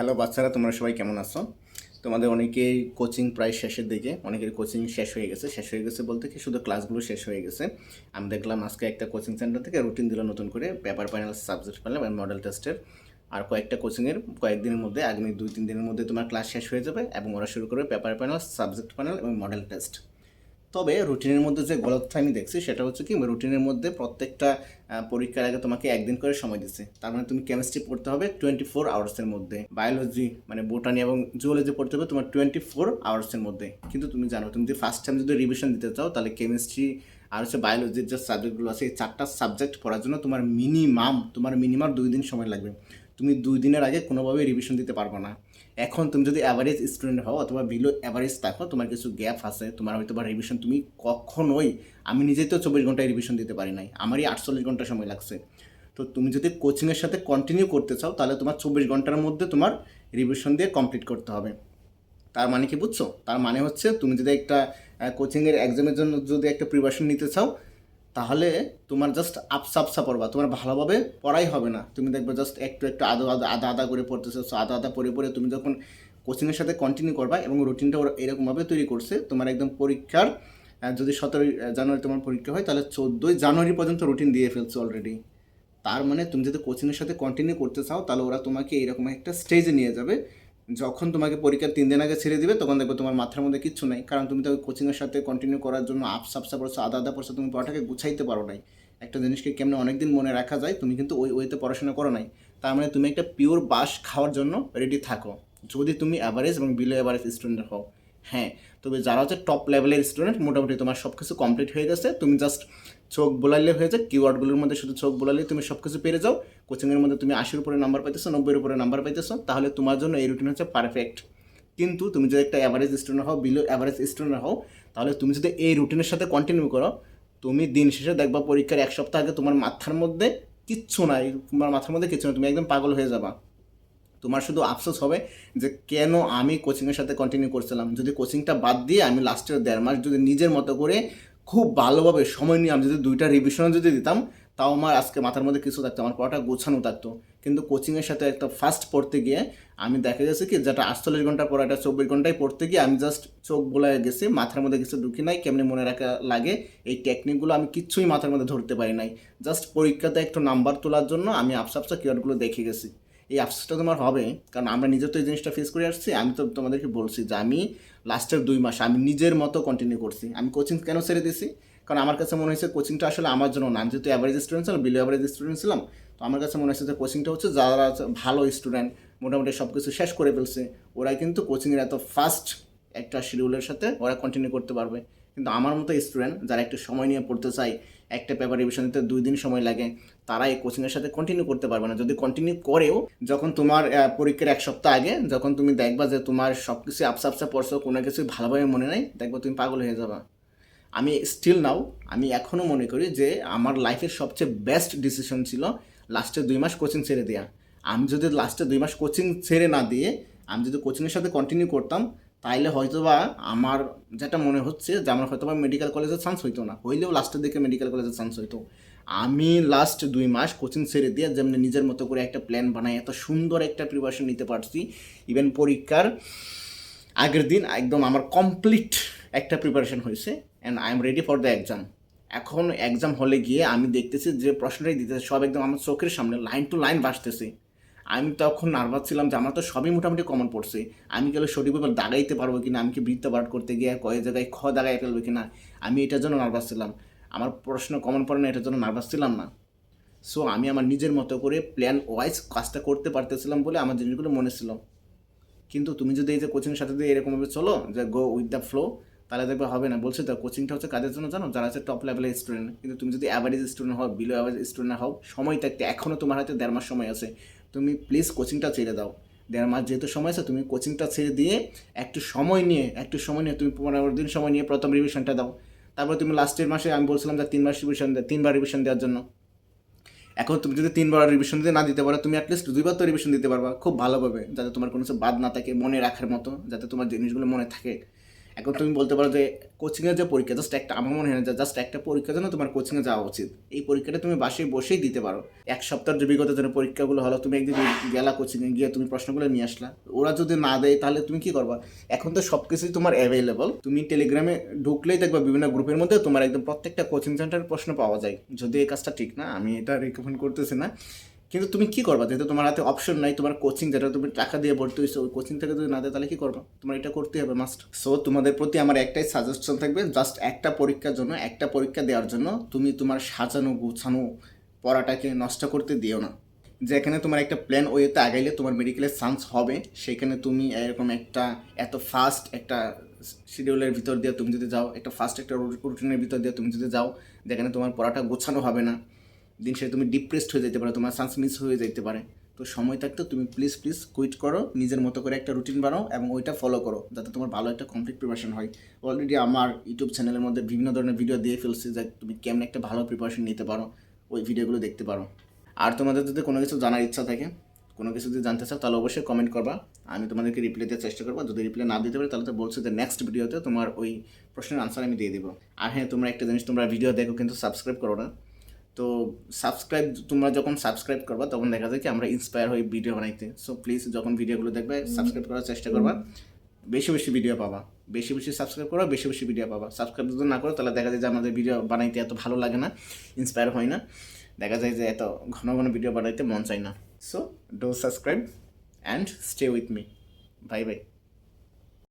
Hello বাচ্চারা, তোমরা সবাই কেমন আছো? তোমাদের অনেকেই কোচিং প্রায় শেষের দিকে, অনেকের কোচিং শেষ হয়ে গেছে। শেষ হয়ে গেছে বলতে কি, শুধু ক্লাসগুলো শেষ হয়ে গেছে। আমি দেখলাম আজকে একটা কোচিং সেন্টার থেকে রুটিন দিল নতুন করে, পেপার প্যানেল সাবজেক্ট প্যানেল এবং মডেল টেস্টের। আর কয়েকটা কোচিংয়ের কয়েকদিনের মধ্যে, আগামী দুই, তিন দিনের মধ্যে তোমার ক্লাস শেষ হয়ে যাবে এবং ওরা শুরু করবে পেপার প্যানেল সাবজেক্ট প্যানেল এবং মডেল টেস্ট। তবে রুটিনের মধ্যে যে গলতটা আমি দেখছি, সেটা হচ্ছে কি রুটিনের মধ্যে প্রত্যেকটা পরীক্ষার আগে তোমাকে একদিন করে সময় দিচ্ছে। তার মানে তুমি কেমিস্ট্রি পড়তে হবে টোয়েন্টি ফোর আওয়ার্সের মধ্যে। বায়োলজি মানে বোটানি এবং জুওলজি পড়তে হবে তোমার টোয়েন্টি ফোর আওয়ার্সের মধ্যে। কিন্তু তুমি জানো, তুমি যদি ফার্স্ট টাইম যদি রিভিশন দিতে চাও, তাহলে কেমিস্ট্রি আর হচ্ছে বায়োলজির যে সাবজেক্টগুলো আছে, এই চারটা সাবজেক্ট পড়ার জন্য তোমার মিনিমাম তোমার মিনিমাম দুই দিন সময় লাগবে। তুমি দুই দিনের আগে কোনোভাবেই রিভিশন দিতে পারবে না। এখন তুমি যদি অ্যাভারেজ স্টুডেন্ট হও অথবা বিলো অ্যাভারেজ থাকো, তোমার কিছু গ্যাপ আছে, তোমার হয়তো বা রিভিশন তুমি কখনোই, আমি নিজেই তো চব্বিশ ঘন্টায় রিভিশন দিতে পারি নাই, আমারই আটচল্লিশ ঘণ্টা সময় লাগছে। তো তুমি যদি কোচিংয়ের সাথে কন্টিনিউ করতে চাও, তাহলে তোমার চব্বিশ ঘণ্টার মধ্যে তোমার রিভিশন দিয়ে কমপ্লিট করতে হবে। তার মানে কি বুঝছ? তার মানে হচ্ছে তুমি যদি একটা কোচিংয়ের এক্সামের জন্য যদি একটা প্রিপারেশন নিতে চাও তাহলে তোমার জাস্ট আপসা আপসা পড়বা, তোমার ভালোভাবে পড়াই হবে না। তুমি দেখবে জাস্ট একটু একটু আদা আদা আদা আদা করে পড়তেছো আদা আদা পড়ে পড়ে তুমি যখন কোচিংয়ের সাথে কন্টিনিউ করবা এবং রুটিনটা ওরা এরকমভাবে তৈরি করছে, তোমার একদম পরীক্ষার যদি সতেরোই জানুয়ারি তোমার পরীক্ষা হয়, তাহলে চোদ্দোই জানুয়ারি পর্যন্ত রুটিন দিয়ে ফেলছে অলরেডি তার মানে তুমি যদি কোচিংয়ের সাথে কন্টিনিউ করতে চাও, তাহলে ওরা তোমাকে এরকম একটা স্টেজে নিয়ে যাবে যখন তোমাকে পরীক্ষার তিন দিন আগে ছেড়ে দিবে, তখন দেখবে তোমার মাথার মধ্যে কিচ্ছু নাই। কারণ তুমি তো কোচিংয়ের সাথে কন্টিনিউ করার জন্য আপস আপসা পড়ছো আদা আদা পড়ছো তুমি পড়াটাকে গুছাইতে পারো নাই। একটা জিনিসকে কেমনে অনেকদিন মনে রাখা যায়, তুমি কিন্তু ওই ওয়েতে পড়াশোনা করো নাই। তার মানে তুমি একটা পিওর বাস খাওয়ার জন্য রেডি থাকো। যদি তুমি অ্যাভারেজ এবং বিলো অ্যাভারেজ স্টুডেন্ট হও। হ্যাঁ তবে যারা হচ্ছে টপ লেভেলের স্টুডেন্ট মোটামুটি তোমার সব কিছু কমপ্লিট হয়ে গেছে। তুমি জাস্ট চোখ বোলাইলে হয়ে যায় কিওয়ার্ডগুলোর মধ্যে শুধু চোখ বোলালে তুমি সব কিছু পেরে যাও। কোচিংয়ের মধ্যে তুমি আশির উপরে নাম্বার পাইতেছো, নব্বইয়ের উপরে নাম্বার পাইতেছো, তাহলে তোমার জন্য এই রুটিন হচ্ছে পারফেক্ট কিন্তু তুমি যদি একটা অ্যাভারেজ স্টুডেন্ট হও বিলো অ্যাভারেজ স্টুডেন্ট হও, তাহলে তুমি যদি এই রুটিনের সাথে কন্টিনিউ করো, তুমি দিন শেষে দেখবা পরীক্ষার এক সপ্তাহ আগে তোমার মাথার মধ্যে কিচ্ছু নাই, তোমার মাথার মধ্যে কিচ্ছু নাই, তুমি একদম পাগল হয়ে যাবা। তোমার শুধু আফসোস হবে যে কেন আমি কোচিংয়ের সাথে কন্টিনিউ করছিলাম। যদি কোচিংটা বাদ দিয়ে আমি লাস্টের দেড় মাস যদি নিজের মতো করে খুব ভালোভাবে সময় নিয়ে আমি যদি দুইটা রিভিশনও যদি দিতাম, তাও আমার আজকে মাথার মধ্যে কিছু থাকতো, আমার পড়াটা গোছানো থাকতো। কিন্তু কোচিংয়ের সাথে একটা ফার্স্ট পড়তে গিয়ে আমি দেখা গেছে কি, যেটা আটচল্লিশ ঘণ্টা পড়া, এটা চব্বিশ ঘন্টায় পড়তে গিয়ে আমি জাস্ট চোখ বোলায় গেছি, মাথার মধ্যে কিছু ঢুকি নাই, কেমনি মনে রাখা লাগে, এই টেকনিকগুলো আমি কিচ্ছুই মাথার মধ্যে ধরতে পারি নাই। জাস্ট পরীক্ষাতে একটু নাম্বার তোলার জন্য আমি আপসা আপসা কিওয়ার্ডগুলো দেখে গেছি। এই আফসোসটা তোমার হবে, কারণ আমরা নিজে তো এই জিনিসটা ফেস করে আসছি, আমি তো তোমাদেরকে বলছি যে আমি লাস্টের দুই মাস আমি নিজের মতো কন্টিনিউ করছি। আমি কোচিং কেন ছেড়ে দিয়েছি কারণ আমার কাছে মনে হয়েছে কোচিংটা আসলে আমার জন্য না। যেহেতু অ্যাভারেজ স্টুডেন্ট ছিলাম বিলো অ্যাভারেজ স্টুডেন্ট ছিলাম, তো আমার কাছে মনে হয়েছে যে কোচিংটা হচ্ছে যারা ভালো স্টুডেন্ট মোটামুটি সব কিছু শেষ করে ফেলছে ওরা কিন্তু কোচিংয়ের এত ফাস্ট একটা শিডিউলের সাথে ওরা কন্টিনিউ করতে পারবে। কিন্তু আমার মতো স্টুডেন্ট যারা একটু সময় নিয়ে পড়তে চায়, একটা পেপার রিভিশন দিতে দুই দিন সময় লাগে তারা এই কোচিংয়ের সাথে কন্টিনিউ করতে পারবে না। যদি কন্টিনিউ করেও যখন তোমার পরীক্ষার এক সপ্তাহ আগে যখন তুমি দেখবা যে তোমার সব কিছু আপসা আপসা পড়ছো, কোনো কিছু ভালোভাবে মনে নাই, দেখবা তুমি পাগল হয়ে যাবা। আমি স্টিল নাও আমি এখনও মনে করি যে আমার লাইফের সবচেয়ে বেস্ট ডিসিশন ছিল লাস্টে দুই মাস কোচিং ছেড়ে দেওয়া আমি যদি লাস্টে দুই মাস কোচিং ছেড়ে না দিয়ে, আমি যদি কোচিংয়ের সাথে কন্টিনিউ করতাম তাইলে হয়তোবা আমার যেটা মনে হচ্ছে যে আমার হয়তোবা মেডিকেল কলেজের চান্স হইতো না। হইলেও লাস্টের দিকে মেডিকেল কলেজের চান্স হইতো। আমি লাস্ট দুই মাস কোচিং ছেড়ে দিয়ে যেমনি নিজের মতো করে একটা প্ল্যান বানাই, এত সুন্দর একটা প্রিপারেশন নিতে পারছি। ইভেন পরীক্ষার আগের দিন একদম আমার কমপ্লিট একটা প্রিপারেশন হয়েছে and I am ready for the exam এখন এক্সাম হলে গিয়ে আমি দেখতেছি যে প্রশ্নটাই দিতেছে, সব একদম আমার চোখের সামনে লাইন টু লাইন ভাসতেছে। আমি তখন নার্ভাস ছিলাম যে আমার তো সবই মোটামুটি কমন পড়ছে। আমি গেলে সঠিকভাবে দাগাইতে পারব কিনা, আমি কি বৃত্ত পাঠ করতে গিয়ে কয়েক জায়গায় খ দাগাই ফেলব কিনা, আমি এটার জন্য নার্ভাস ছিলাম। আমার প্রশ্ন কমন পড়ে না, এটার জন্য নার্ভাস ছিলাম না। সো আমি আমার নিজের মতো করে প্ল্যান ওয়াইজ কাজটা করতে পারতেছিলাম বলে আমার জিনিসগুলো মনে ছিল। কিন্তু তুমি যদি এই যে কোচিংয়ের সাথে দিয়ে এরকমভাবে চলো যে গো উইথ দ্য ফ্লো তাহলে দেখবে হবে না। বলছে তো কোচিংটা হচ্ছে কাদের জন্য জানো, যারা হচ্ছে টপ লেভেলের স্টুডেন্ট কিন্তু তুমি যদি অ্যাভারেজ স্টুডেন্ট হও বিলো অ্যাভারেজ স্টুডেন্ট হও, সময় থাকতে এখনও তোমার হাতে দেড় মাস সময় আছে। তুমি প্লিজ কোচিংটা ছেড়ে দাও। দেড় মাস যেহেতু সময় আছে, তুমি কোচিংটা ছেড়ে দিয়ে একটু সময় নিয়ে, একটু সময় নিয়ে তুমি পনেরো দিন সময় নিয়ে প্রথম রিভিশনটা দাও। তারপর তুমি লাস্টের মাসে আমি বলছিলাম যে তিন মাস রিভিশন তিনবার রিভিশন দেওয়ার জন্য। এখন তুমি যদি তিনবার রিভিশন দিতে না দিতে পারো, তুমি অ্যাটলিস্ট দুইবার তো রিভিশন দিতে পারবা। খুব ভালোভাবে, যাতে তোমার কোনো বাদ না থাকে মনে রাখার মতো, যাতে তোমার জিনিসগুলো মনে থাকে। এখন তুমি বলতে পারো যে কোচিংয়ের যে পরীক্ষা জাস্ট একটা আমার মনে হয় না জাস্ট একটা পরীক্ষার জন্য তোমার কোচিংয়ে যাওয়া উচিত। এই পরীক্ষাটা তুমি বাসায় বসেই দিতে পারো। এক সপ্তাহের যে বিগত দিনের পরীক্ষাগুলো হলো, তুমি একদিন গেলা কোচিংয়ে গিয়ে তুমি প্রশ্নগুলো নিয়ে আসলা। ওরা যদি না দেয়, তাহলে তুমি কি করবা? এখন তো সব কিছুই তোমার অ্যাভেলেবল তুমি টেলিগ্রামে ঢুকলেই দেখবা বিভিন্ন গ্রুপের মধ্যে তোমার একদম প্রত্যেকটা কোচিং সেন্টারের প্রশ্ন পাওয়া যায়। যদি এই কাজটা ঠিক না, আমি এটা রিকমেন্ড করতেছি না। কিন্তু তুমি কি করবা? যেহেতু তোমার হাতে অপশন নাই, তোমার কোচিং যেটা তুমি টাকা দিয়ে ভর্তি হয়েছো ওই কোচিং থেকে যদি না দেয়, তাহলে কি করবা? তোমার এটা করতে হবে মাস্ট সো তোমাদের প্রতি আমার একটাই সাজেশন থাকবে জাস্ট একটা পরীক্ষার জন্য, একটা পরীক্ষা দেওয়ার জন্য তুমি তোমার সাজানো, গুছানো পড়াটাকে নষ্ট করতে দিও না। যেখানে তোমার একটা প্ল্যান ওয়েতে আগাইলে তোমার মেডিকেলের চান্স হবে, সেখানে তুমি এরকম একটা এত ফাস্ট একটা শিডিউলের ভিতর দিয়ে তুমি যদি যাও, একটা ফাস্ট একটা রুটিনের ভিতর দিয়ে তুমি যদি যাও, যেখানে তোমার পড়াটা গোছানো হবে না। দিন শেষে তুমি ডিপ্রেসড হয়ে যেতে পারো, তোমার চান্স মিস হয়ে যেতে পারে। তো সময় থাকতে তুমি প্লিজ প্লিজ কুইট করো, নিজের মতো করে একটা রুটিন বানাও এবং ওইটা ফলো করো, যাতে তোমার ভালো একটা কমপ্লিট প্রিপারেশন হয়। অলরেডি আমার ইউটিউব চ্যানেলের মধ্যে বিভিন্ন ধরনের ভিডিও দিয়ে ফেলছি যে তুমি কেমন একটা ভালো প্রিপারেশন নিতে পারো, ওই ভিডিওগুলো দেখতে পারো। আর তোমাদের যদি কোনো কিছু জানার ইচ্ছা থাকে, কোনো কিছু যদি জানতে চাও, তাহলে অবশ্যই কমেন্ট করবা। আমি তোমাদেরকে রিপ্লাই দেওয়ার চেষ্টা করব। যদি রিপ্লাই না দিতে পারি, তাহলে তো বলছো যে নেক্সট ভিডিওতে তোমার ওই প্রশ্নের আনসার আমি দিয়ে দিব। আর হ্যাঁ তোমরা একটা জিনিস তোমরা ভিডিও দেখো কিন্তু সাবস্ক্রাইব করো না। তো সাবস্ক্রাইব তোমরা যখন সাবস্ক্রাইব করবা তখন দেখা যায় কি আমরা ইন্সপায়ার হই ভিডিও বানাইতে। সো প্লিজ যখন ভিডিওগুলো দেখবে সাবস্ক্রাইব করার চেষ্টা করবা। বেশি বেশি ভিডিও পাবা। বেশি বেশি সাবস্ক্রাইব করো বেশি বেশি ভিডিও পাবা। সাবস্ক্রাইব যদি না করো তাহলে দেখা যায় যে আমাদের ভিডিও বানাইতে এত ভালো লাগে না ইন্সপায়ার হয় না। দেখা যায় যে এত ঘন ঘন ভিডিও বানাইতে মন চায় না। So do subscribe and stay with me bye bye